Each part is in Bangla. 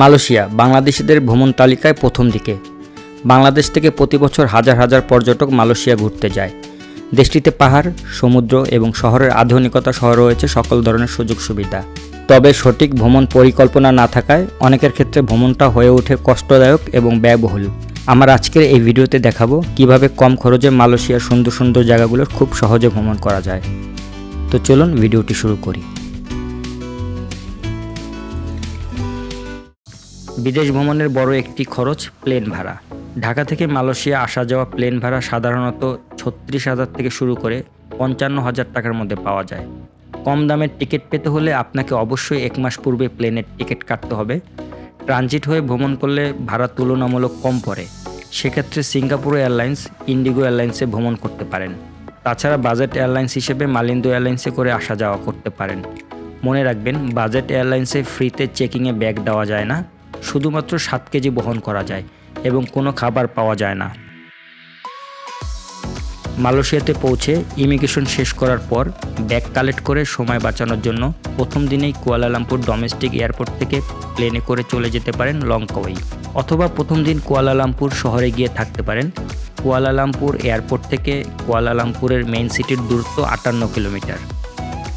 মালয়েশিয়া বাংলাদেশিদের ভ্রমণ তালিকায় প্রথম দিকে। বাংলাদেশ থেকে প্রতি বছর হাজার হাজার পর্যটক মালয়েশিয়া ঘুরতে যায়। দেশটিতে পাহাড়, সমুদ্র এবং শহরের আধুনিকতা সহ রয়েছে সকল ধরনের সুযোগ সুবিধা। তবে সঠিক ভ্রমণ পরিকল্পনা না থাকায় অনেকের ক্ষেত্রে ভ্রমণটা হয়ে ওঠে কষ্টদায়ক এবং ব্যয়বহুল। আমার আজকের এই ভিডিওতে দেখাবো কীভাবে কম খরচে মালয়েশিয়ার সুন্দর সুন্দর জায়গাগুলো খুব সহজে ভ্রমণ করা যায়। তো চলুন ভিডিওটি শুরু করি। বিদেশ ভ্রমণের বড় একটি খরচ প্লেন ভাড়া। ঢাকা থেকে মালয়েশিয়া আসা যাওয়া প্লেন ভাড়া সাধারণত ছত্রিশ হাজার থেকে শুরু করে পঞ্চান্ন হাজার টাকার মধ্যে পাওয়া যায়। কম দামের টিকিট পেতে হলে আপনাকে অবশ্যই এক মাস পূর্বে প্লেনের টিকিট কাটতে হবে। ট্রানজিট হয়ে ভ্রমণ করলে ভাড়া তুলনামূলক কম পড়ে। সেক্ষেত্রে সিঙ্গাপুর এয়ারলাইন্স, ইন্ডিগো এয়ারলাইন্সে ভ্রমণ করতে পারেন। তাছাড়া বাজেট এয়ারলাইন্স হিসেবে মালিন্দো এয়ারলাইন্সে করে আসা যাওয়া করতে পারেন। মনে রাখবেন, বাজেট এয়ারলাইন্সে ফ্রিতে চেকিংয়ে ব্যাগ দেওয়া যায় না। শুধুমাত্র সাত কেজি বহন করা যায় এবং কোনো খাবার পাওয়া যায় না। মালয়েশিয়াতে পৌঁছে ইমিগ্রেশন শেষ করার পর ব্যাগ কালেক্ট করে সময় বাঁচানোর জন্য প্রথম দিনেই কুয়ালালামপুর ডোমেস্টিক এয়ারপোর্ট থেকে প্লেনে করে চলে যেতে পারেন লংকাওয়াই অথবা প্রথম দিন কুয়ালালামপুর শহরে গিয়ে থাকতে পারেন। কুয়ালালামপুর এয়ারপোর্ট থেকে কুয়ালালামপুরের মেইন সিটির দূরত্ব আটান্ন কিলোমিটার।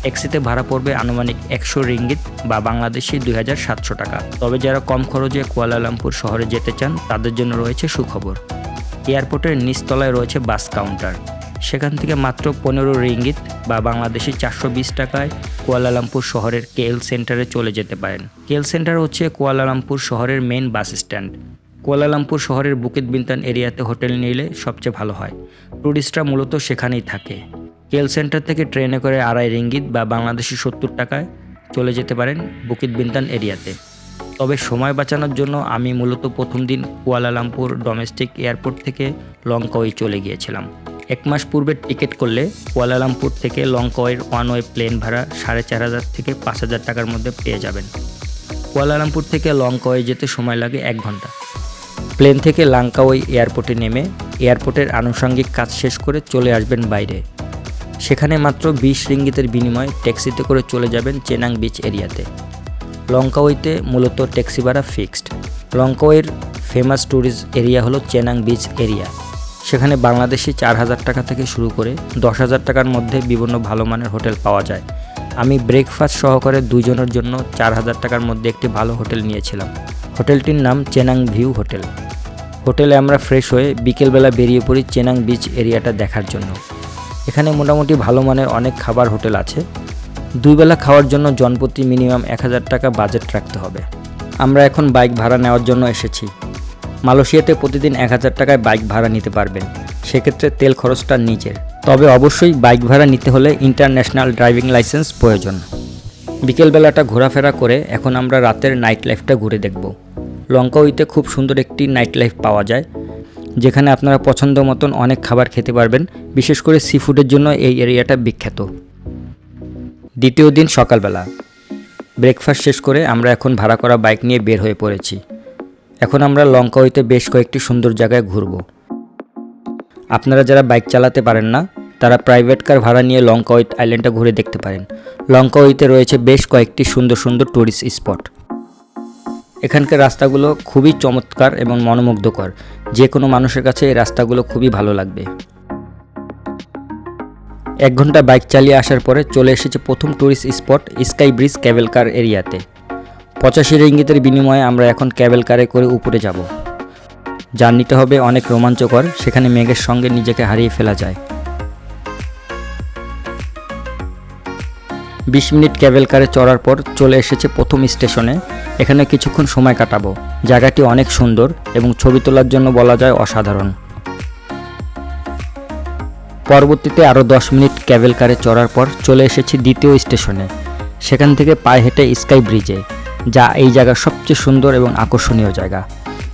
ট্যাক্সিতে ভাড়া পড়বে আনুমানিক একশো রিঙ্গিত বা বাংলাদেশি দুই হাজার সাতশো টাকা। তবে যারা কম খরচে কুয়ালালামপুর শহরে যেতে চান, তাদের জন্য রয়েছে সুখবর। এয়ারপোর্টের নিচতলায় রয়েছে বাস কাউন্টার। সেখান থেকে মাত্র পনেরো রিঙ্গিত বা বাংলাদেশি চারশো বিশ টাকায় কুয়ালালামপুর শহরের কেএল সেন্টারে চলে যেতে পারেন। কেএল সেন্টার হচ্ছে কুয়ালালামপুর শহরের main bus stand. Kuala Lumpur শহরের বুকিত বিন্তান এরিয়াতে হোটেল নিলে সবচেয়ে ভালো হয়। ট্যুরিস্টরা মূলত সেখানেই থাকে। কেল সেন্টার থেকে ট্রেনে করে আড়াই রিঙ্গিত বা বাংলাদেশি সত্তর টাকায় চলে যেতে পারেন বুকিত বিন্তান এরিয়াতে। তবে সময় বাঁচানোর জন্য আমি মূলত প্রথম দিন কুয়ালালামপুর ডোমেস্টিক এয়ারপোর্ট থেকে লংকাওয়ে চলে গিয়েছিলাম। এক মাস পূর্বে টিকিট করলে কুয়ালালামপুর থেকে লংকাওয়ের ওয়ান ওয়ে প্লেন ভাড়া সাড়ে চার হাজার থেকে পাঁচ হাজার টাকার মধ্যে পেয়ে যাবেন। কুয়ালালামপুর থেকে লংকাওয়ে যেতে সময় লাগে এক ঘণ্টা। প্লেন থেকে লাংকাওই এয়ারপোর্টে নেমে এয়ারপোর্টের আনুষঙ্গিক কাজ শেষ করে চলে আসবেন বাইরে। সেখানে মাত্র বিশ রিঙ্গিতের বিনিময়ে ট্যাক্সিতে করে চলে যাবেন চেনাং বিচ এরিয়াতে। লঙ্কাওয়েতে মূলত ট্যাক্সি ভাড়া ফিক্সড। লঙ্কাওয়ের ফেমাস ট্যুরিস্ট এরিয়া হলো চেনাং বিচ এরিয়া। সেখানে বাংলাদেশি চার হাজার টাকা থেকে শুরু করে দশ হাজার টাকার মধ্যে বিভিন্ন ভালো মানের হোটেল পাওয়া যায়। আমি ব্রেকফাস্ট সহকারে দুজনের জন্য চার হাজার টাকার মধ্যে একটি ভালো হোটেল নিয়েছিলাম। হোটেলটির নাম চেনাং ভিউ হোটেল। হোটেলে আমরা ফ্রেশ হয়ে বিকেলবেলা বেরিয়ে পড়ি চেনাং বিচ এরিয়াটা দেখার জন্য। এখানে মোটামুটি ভালো মানের অনেক খাবার হোটেল আছে। দুই বেলা খাওয়ার জন্য জনপ্রতি মিনিমাম এক হাজার টাকা বাজেট রাখতে হবে। আমরা এখন বাইক ভাড়া নেওয়ার জন্য এসেছি। মালয়েশিয়াতে প্রতিদিন এক হাজার টাকায় বাইক ভাড়া নিতে পারবেন। সেক্ষেত্রে তেল খরচটা নিজের। তবে অবশ্যই বাইক ভাড়া নিতে হলে ইন্টারন্যাশনাল ড্রাইভিং লাইসেন্স প্রয়োজন। বিকেলবেলাটা ঘোরাফেরা করে এখন আমরা রাতের নাইট লাইফটা ঘুরে দেখব। লঙ্কাউইতে খুব সুন্দর একটি নাইট লাইফ পাওয়া যায়। যেখানে আপনারা পছন্দ মতন অনেক খাবার খেতে পারবেন, বিশেষ করে সি ফুডের জন্য এই এরিয়াটা বিখ্যাত। দ্বিতীয় দিন সকালবেলা। ব্রেকফাস্ট শেষ করে আমরা এখন ভাড়া করা বাইক নিয়ে বের হয়ে পড়েছি। এখন আমরা লঙ্কাওইতে বেশ কয়েকটি সুন্দর জায়গায় ঘুরব। আপনারা যারা বাইক চালাতে পারেন না, তারা প্রাইভেট কার ভাড়া নিয়ে লঙ্কাওইট আইল্যান্ডটা ঘুরে দেখতে পারেন। লঙ্কাওইতে রয়েছে বেশ কয়েকটি সুন্দর সুন্দর ট্যুরিস্ট স্পট এখানকার রাস্তাগুলো খুবই চমৎকার এবং মনোমুগ্ধকর। যে কোনো মানুষের কাছে এই রাস্তাগুলো খুবই ভালো লাগবে। এক ঘণ্টা বাইক চালিয়ে আসার পরে চলে এসেছে প্রথম tourist spot sky bridge cable car এরিয়াতে। পঁচাশি রিঙ্গিতের বিনিময়ে আমরা এখন ক্যাবেল কারে করে উপরে যাব। জার্নিটা হবে অনেক রোমাঞ্চকর, সেখানে মেঘের সঙ্গে নিজেকে হারিয়ে ফেলা যায়। বিশ মিনিট ক্যাবেল কারে চড়ার পর চলে এসেছে প্রথম স্টেশনে। এখানে কিছুক্ষণ সময় কাটাবো। জায়গাটি অনেক সুন্দর এবং ছবি তোলার জন্য বলা যায় অসাধারণ। পরবর্তীতে আরও দশ মিনিট ক্যাবেল কারে চড়ার পর চলে এসেছি দ্বিতীয় স্টেশনে। সেখান থেকে পায়ে হেঁটে স্কাই ব্রিজে, যা এই জায়গার সবচেয়ে সুন্দর এবং আকর্ষণীয় জায়গা।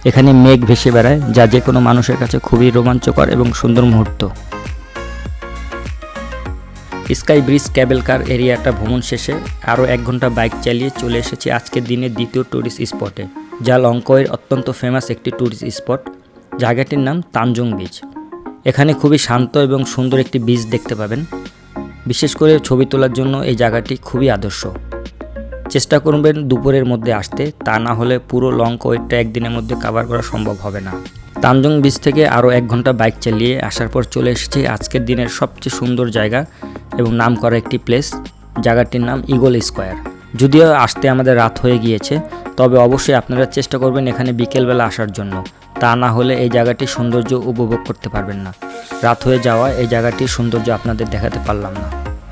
এখানে মেঘ ভেসে বেড়ায়, যা যে কোনো মানুষের কাছে খুবই রোমাঞ্চকর এবং সুন্দর মুহূর্ত। স্কাই ব্রিজ ক্যাবেল কার এরিয়াটা ভ্রমণ শেষে আরও এক ঘণ্টা বাইক চালিয়ে চলে এসেছি আজকের দিনে দ্বিতীয় ট্যুরিস্ট স্পটে যা লঙ্কয়ের অত্যন্ত ফেমাস একটি ট্যুরিস্ট স্পট জায়গাটির নাম তানজং বিচ এখানে খুবই শান্ত এবং সুন্দর একটি বিচ দেখতে পাবেন। বিশেষ করে ছবি তোলার জন্য এই জায়গাটি খুবই আদর্শ। চেষ্টা করবেন দুপুরের মধ্যে আসতে, তা না হলে পুরো লং কোয়েটটা একদিনের মধ্যে কাভার করা সম্ভব হবে না। তানজং বিচ থেকে আরও এক ঘণ্টা বাইক চালিয়ে আসার পর চলে এসেছি আজকের দিনের সবচেয়ে সুন্দর জায়গা এবং নাম করা একটি প্লেস জায়গাটির নাম ইগল স্কোয়ার যদিও আসতে আমাদের রাত হয়ে গিয়েছে, তবে অবশ্যই আপনারা চেষ্টা করবেন এখানে বিকেলবেলা আসার জন্য। তা না হলে এই জায়গাটির সৌন্দর্য উপভোগ করতে পারবেন না। রাত হয়ে যাওয়া, এই জায়গাটির সৌন্দর্য আপনাদের দেখাতে পারলাম না।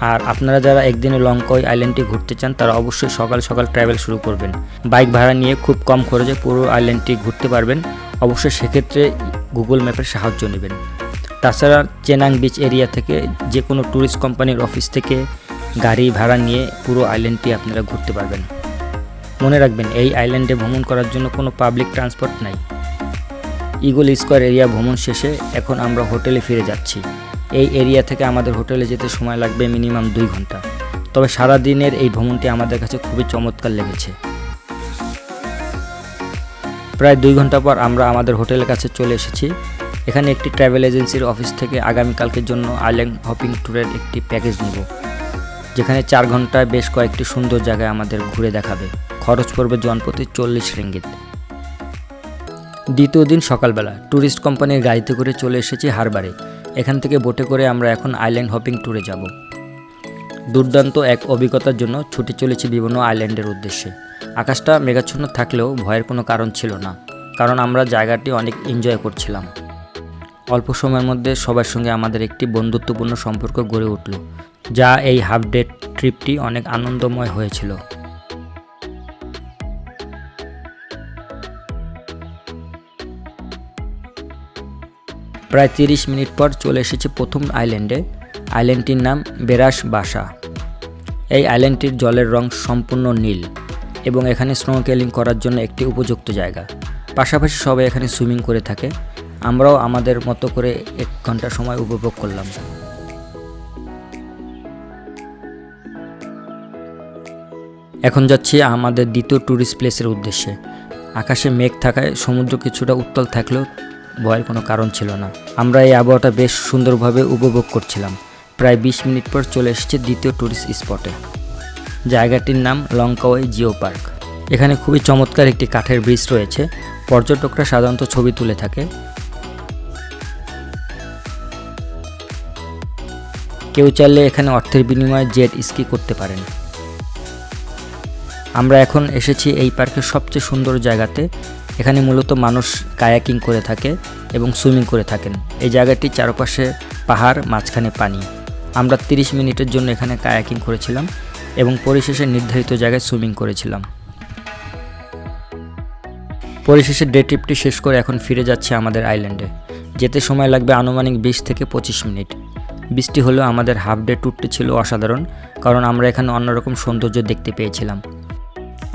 আর আপনারা যারা একদিনে লঙ্কই আইল্যান্ডটি ঘুরতে চান, তারা অবশ্যই সকাল সকাল ট্রাভেল শুরু করবেন। বাইক ভাড়া নিয়ে খুব কম খরচে পুরো আইল্যান্ডটি ঘুরতে পারবেন। অবশ্যই সেক্ষেত্রে গুগল ম্যাপের সাহায্য নেবেন। তাছাড়া চেনাং বিচ এরিয়া থেকে যে কোনো ট্যুরিস্ট কোম্পানির অফিস থেকে গাড়ি ভাড়া নিয়ে পুরো আইল্যান্ডটি আপনারা ঘুরতে পারবেন। মনে রাখবেন, এই আইল্যান্ডে ভ্রমণ করার জন্য কোনো পাবলিক ট্রান্সপোর্ট নাই। ইগল স্কোয়ার এরিয়া ভ্রমণ শেষে এখন আমরা হোটেলে ফিরে যাচ্ছি। এই এরিয়া থেকে আমাদের হোটেলে যেতে সময় লাগবে মিনিমাম দুই ঘণ্টা। তবে সারা দিনের এই ভ্রমণটি আমাদের কাছে খুবই চমৎকার লেগেছে। প্রায় দুই ঘণ্টা পর আমরা আমাদের হোটেলের কাছে চলে এসেছি। এখানে একটি ট্রাভেল এজেন্সির অফিস থেকে আগামীকালকের জন্য আইল্যান্ড হপিং ট্যুরের একটি প্যাকেজ নিব, যেখানে চার ঘন্টায় বেশ কয়েকটি সুন্দর জায়গায় আমাদের ঘুরে দেখাবে। খরচ পড়বে জনপ্রতি চল্লিশ রিঙ্গিত। দ্বিতীয় দিন সকালবেলা, ট্যুরিস্ট কোম্পানির গাড়িতে করে চলে এসেছি হারবারে। এখান থেকে বোটে করে আমরা এখন আইল্যান্ড হপিং ট্যুরে যাব। দুর্দান্ত এক অভিজ্ঞতার জন্য ছুটে চলেছি বিভিন্ন আইল্যান্ডের উদ্দেশ্যে। আকাশটা মেঘাচ্ছন্ন থাকলেও ভয়ের কোনো কারণ ছিল না, কারণ আমরা জায়গাটি অনেক এনজয় করছিলাম। অল্প সময়ের মধ্যে সবার সঙ্গে আমাদের একটি বন্ধুত্বপূর্ণ সম্পর্ক গড়ে উঠল, যা এই হাফ ডে ট্রিপটি অনেক আনন্দময় হয়েছিল। প্রায় তিরিশ মিনিট পর চলে এসেছে প্রথম আইল্যান্ডে, আইল্যান্ডটির নাম বেরাস বাসা। এই আইল্যান্ডটির জলের রং সম্পূর্ণ নীল এবং এখানে স্নোকেলিং করার জন্য একটি উপযুক্ত জায়গা। পাশাপাশি সবাই এখানে সুইমিং করে থাকে। আমরাও আমাদের মতো করে এক ঘণ্টা সময় উপভোগ করলাম। এখন যাচ্ছি আমাদের দ্বিতীয় ট্যুরিস্ট প্লেসের উদ্দেশ্যে। আকাশে মেঘ থাকায় সমুদ্র কিছুটা উত্তল থাকলেও ভয়ের কোনো কারণ ছিল না। আমরা এই আবহাওয়াটা বেশ সুন্দরভাবে উপভোগ করছিলাম। প্রায় বিশ মিনিট পর চলে এসেছে দ্বিতীয় ট্যুরিস্ট স্পটে জায়গাটির নাম লঙ্কাওয়াই জিও পার্ক। এখানে খুবই চমৎকার একটি কাঠের ব্রিজ রয়েছে। পর্যটকরা সাধারণত ছবি তুলে থাকে। কেউ চাইলে এখানে অর্থের বিনিময়ে জেট স্কি করতে পারেন। আমরা এখন এসেছি এই পার্কের সবচেয়ে সুন্দর জায়গাতে। এখানে মূলত মানুষ কায়াকিং করে থাকে এবং সুইমিং করে থাকেন। এই জায়গাটি চারপাশে পাহাড়, মাঝখানে পানি। আমরা 30 মিনিটের জন্য এখানে কায়াকিং করেছিলাম এবং পরিশেষে নির্ধারিত জায়গায় সুইমিং করেছিলাম। পরিশেষে ডে ট্রিপটি শেষ করে এখন ফিরে যাচ্ছে আমাদের আইল্যান্ডে। যেতে সময় লাগবে আনুমানিক বিশ থেকে পঁচিশ মিনিট। বৃষ্টি হলেও আমাদের হাফ ডে ট্যুরটি ছিল অসাধারণ, কারণ আমরা এখানে অন্যরকম সৌন্দর্য দেখতে পেয়েছিলাম।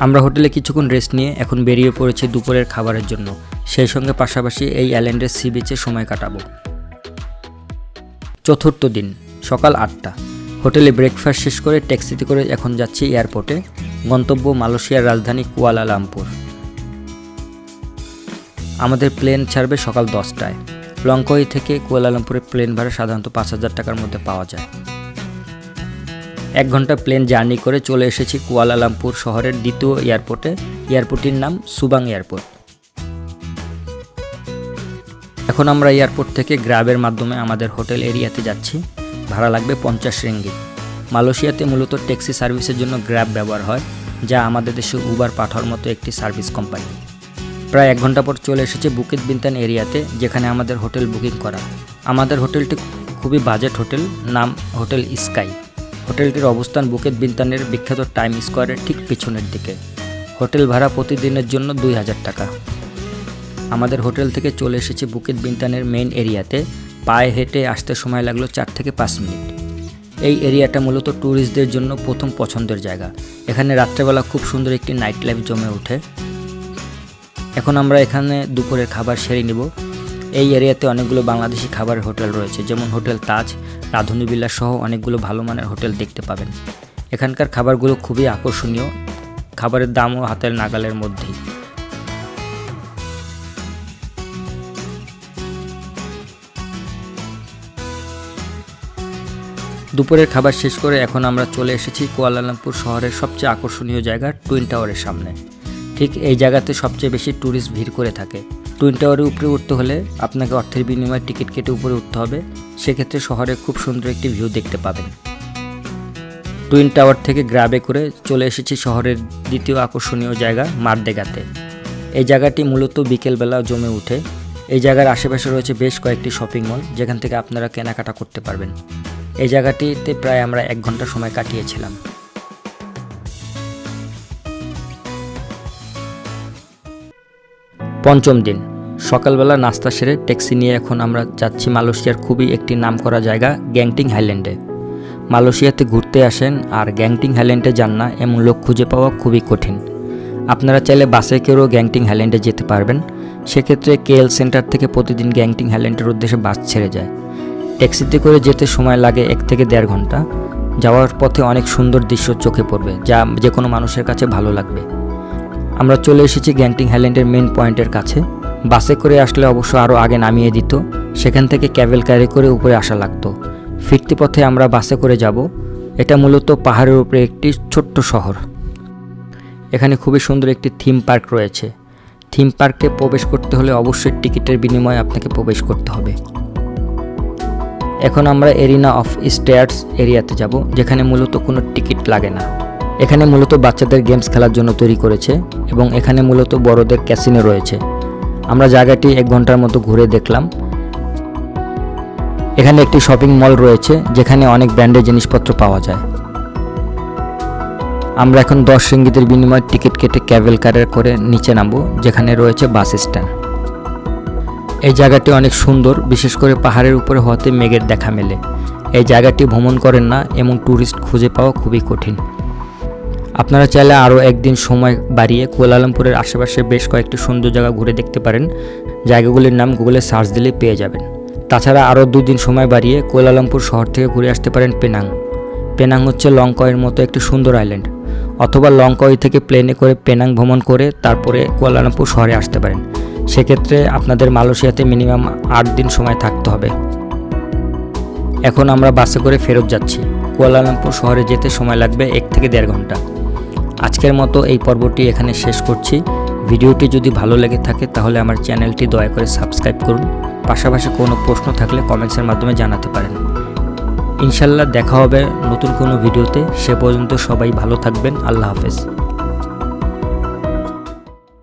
আমরা হোটেলে কিছুক্ষণ রেস্ট নিয়ে এখন বেরিয়ে পড়েছি দুপুরের খাবারের জন্য। সেই সঙ্গে পাশাপাশি এই আইল্যান্ডের সি বিচে সময় কাটাবো। চতুর্থ দিন, সকাল আটটা। হোটেলে ব্রেকফাস্ট শেষ করে ট্যাক্সিতে করে এখন যাচ্ছি এয়ারপোর্টে গন্তব্য মালয়েশিয়ার রাজধানী কুয়ালালামপুর। আমাদের প্লেন ছাড়বে সকাল দশটায়। লঙ্কই থেকে কুয়ালালামপুরের প্লেন ভাড়া সাধারণত পাঁচ হাজার টাকার মধ্যে পাওয়া যায়। এক ঘণ্টা প্লেন জার্নি করে চলে এসেছি কুয়ালালামপুর শহরের দ্বিতীয় এয়ারপোর্টে। এয়ারপোর্টটির নাম সুবাং এয়ারপোর্ট। এখন আমরা এয়ারপোর্ট থেকে গ্রাবের মাধ্যমে আমাদের হোটেল এরিয়াতে যাচ্ছি। ভাড়া লাগবে পঞ্চাশ রিঙ্গিত। মালয়েশিয়াতে মূলত ট্যাক্সি সার্ভিসের জন্য গ্র্যাব ব্যবহার হয়, যা আমাদের দেশে উবার পাঠার মতো একটি সার্ভিস কোম্পানি। প্রায় এক ঘণ্টা পর চলে এসেছে বুকিত বিন্তান এরিয়াতে, যেখানে আমাদের হোটেল বুকিং করা। আমাদের হোটেলটি খুবই বাজেট হোটেল, নাম হোটেল স্কাই। হোটেলটির অবস্থান বুকেত বিন্তানের বিখ্যাত টাইম স্কোয়ারের ঠিক পিছনের দিকে। হোটেল ভাড়া প্রতিদিনের জন্য দুই হাজার টাকা। আমাদের হোটেল থেকে চলে এসেছি বুকেত বিন্তানের মেইন এরিয়াতে, পায়ে হেঁটে আসতে সময় লাগল চার থেকে পাঁচ মিনিট। এই এরিয়াটা মূলত ট্যুরিস্টদের জন্য প্রথম পছন্দের জায়গা। এখানে রাত্রেবেলা খুব সুন্দর একটি নাইট লাইফ জমে ওঠে। এখন আমরা এখানে দুপুরের খাবার সেরে নিব। এই এরিয়াতে অনেকগুলো বাংলাদেশি খাবারের হোটেল রয়েছে, যেমন হোটেল তাজ, রাধুনী বিলাস সহ অনেকগুলো ভালো মানের হোটেল দেখতে পাবেন। এখানকার খাবারগুলো খুবই আকর্ষণীয়, খাবারের দামও হাতের নাগালের মধ্যেই। দুপুরের খাবার শেষ করে এখন আমরা চলে এসেছি কুয়ালালামপুর শহরের সবচেয়ে আকর্ষণীয় জায়গা টুইন টাওয়ারের সামনে। ঠিক এই জায়গাতে সবচেয়ে বেশি ট্যুরিস্ট ভিড় করে থাকে। টুইন টাওয়ারের উপরে উঠতে হলে আপনাকে অর্থের বিনিময়ে টিকিট কেটে উপরে উঠতে হবে। সেক্ষেত্রে শহরে খুব সুন্দর একটি ভিউ দেখতে পাবেন। টুইন টাওয়ার থেকে গ্রাবে করে চলে এসেছি শহরের দ্বিতীয় আকর্ষণীয় জায়গা, মারদেগাতে। এই জায়গাটি মূলত বিকেলবেলা জমে উঠে এই জায়গার আশেপাশে রয়েছে বেশ কয়েকটি শপিং মল যেখান থেকে আপনারা কেনাকাটা করতে পারবেন। এই জায়গাটিতে প্রায় আমরা এক ঘণ্টা সময় কাটিয়েছিলাম। পঞ্চম দিন। সকালবেলা নাস্তা সেরে ট্যাক্সি নিয়ে এখন আমরা যাচ্ছি মালয়েশিয়ার খুবই একটি নামকরা জায়গা, গ্যাংটিং হাইল্যান্ডে। মালয়েশিয়াতে ঘুরতে আসেন আর গ্যাংটিং হাইল্যান্ডে যান না, এমন লোক খুঁজে পাওয়া খুবই কঠিন। আপনারা চাইলে বাসে করেও গ্যাংটিং হাইল্যান্ডে যেতে পারবেন। সেক্ষেত্রে কেএল সেন্টার থেকে প্রতিদিন গ্যাংটিং হাইল্যান্ডের উদ্দেশ্যে বাস ছেড়ে যায়। ট্যাক্সিতে করে যেতে সময় লাগে এক থেকে দেড় ঘণ্টা। যাওয়ার পথে অনেক সুন্দর দৃশ্য চোখে পড়বে, যা যে কোনো মানুষের কাছে ভালো লাগবে। আমরা চলে এসেছি গ্যাংটিং হাইল্যান্ডের মেন পয়েন্টের কাছে। বাসে করে আসলে অবশ্য আরও আগে নামিয়ে দিত। সেখান থেকে ক্যাবেল ক্যারি করে উপরে আসা লাগতো। ফিরতি পথে আমরা বাসে করে যাব। এটা মূলত পাহাড়ের উপরে একটি ছোট্ট শহর। এখানে খুবই সুন্দর একটি থিম পার্ক রয়েছে। থিম পার্কে প্রবেশ করতে হলে অবশ্যই টিকিটের বিনিময়ে আপনাকে প্রবেশ করতে হবে। এখন আমরা এরিনা অফ স্টেয়ার্স এরিয়াতে যাব, যেখানে মূলত কোনো টিকিট লাগে না। এখানে মূলত বাচ্চাদের গেমস খেলার জন্য তৈরি করেছে এবং এখানে মূলত বড়দের ক্যাসিনো রয়েছে। আমরা জায়গাটি এক ঘণ্টার মতো ঘুরে দেখলাম। এখানে একটি শপিং মল রয়েছে, যেখানে অনেক ব্র্যান্ডের জিনিসপত্র পাওয়া যায়। আমরা এখন দশ সঙ্গীতের বিনিময়ে টিকিট কেটে ক্যাবেল কারে করে নিচে নামবো, যেখানে রয়েছে বাস স্ট্যান্ড। এই জায়গাটি অনেক সুন্দর, বিশেষ করে পাহাড়ের উপরে হওয়াতে মেঘের দেখা মেলে। এই জায়গাটি ভ্রমণ করেন না এবং ট্যুরিস্ট খুঁজে পাওয়া খুবই কঠিন। আপনারা চাইলে আরও একদিন সময় বাড়িয়ে কুয়ালালামপুরের আশেপাশে বেশ কয়েকটি সুন্দর জায়গা ঘুরে দেখতে পারেন। জায়গাগুলির নাম গুগলে সার্চ দিলে পেয়ে যাবেন। তাছাড়া আরও দুদিন সময় বাড়িয়ে কুয়ালালামপুর শহর থেকে ঘুরে আসতে পারেন পেনাং। পেনাং হচ্ছে লঙ্কয়ের মতো একটি সুন্দর আইল্যান্ড। অথবা লঙ্কয় থেকে প্লেনে করে পেনাং ভ্রমণ করে তারপরে কুয়ালালামপুর শহরে আসতে পারেন। সেক্ষেত্রে আপনাদের মালয়েশিয়াতে মিনিমাম আট দিন সময় থাকতে হবে। এখন আমরা বাসে করে ফেরত যাচ্ছি। কুয়ালালামপুর শহরে যেতে সময় লাগবে এক থেকে দেড় ঘণ্টা। আজকের মতো এই পর্বটি এখানে শেষ করছি। ভিডিওটি যদি ভালো লেগে থাকে তাহলে আমার চ্যানেলটি দয়া করে সাবস্ক্রাইব করুন। পাশাপাশি কোনো প্রশ্ন থাকলে কমেন্টসের মাধ্যমে জানাতে পারেন। ইনশাল্লাহ দেখা হবে নতুন কোনো ভিডিওতে। সে পর্যন্ত সবাই ভালো থাকবেন। আল্লাহ হাফেজ।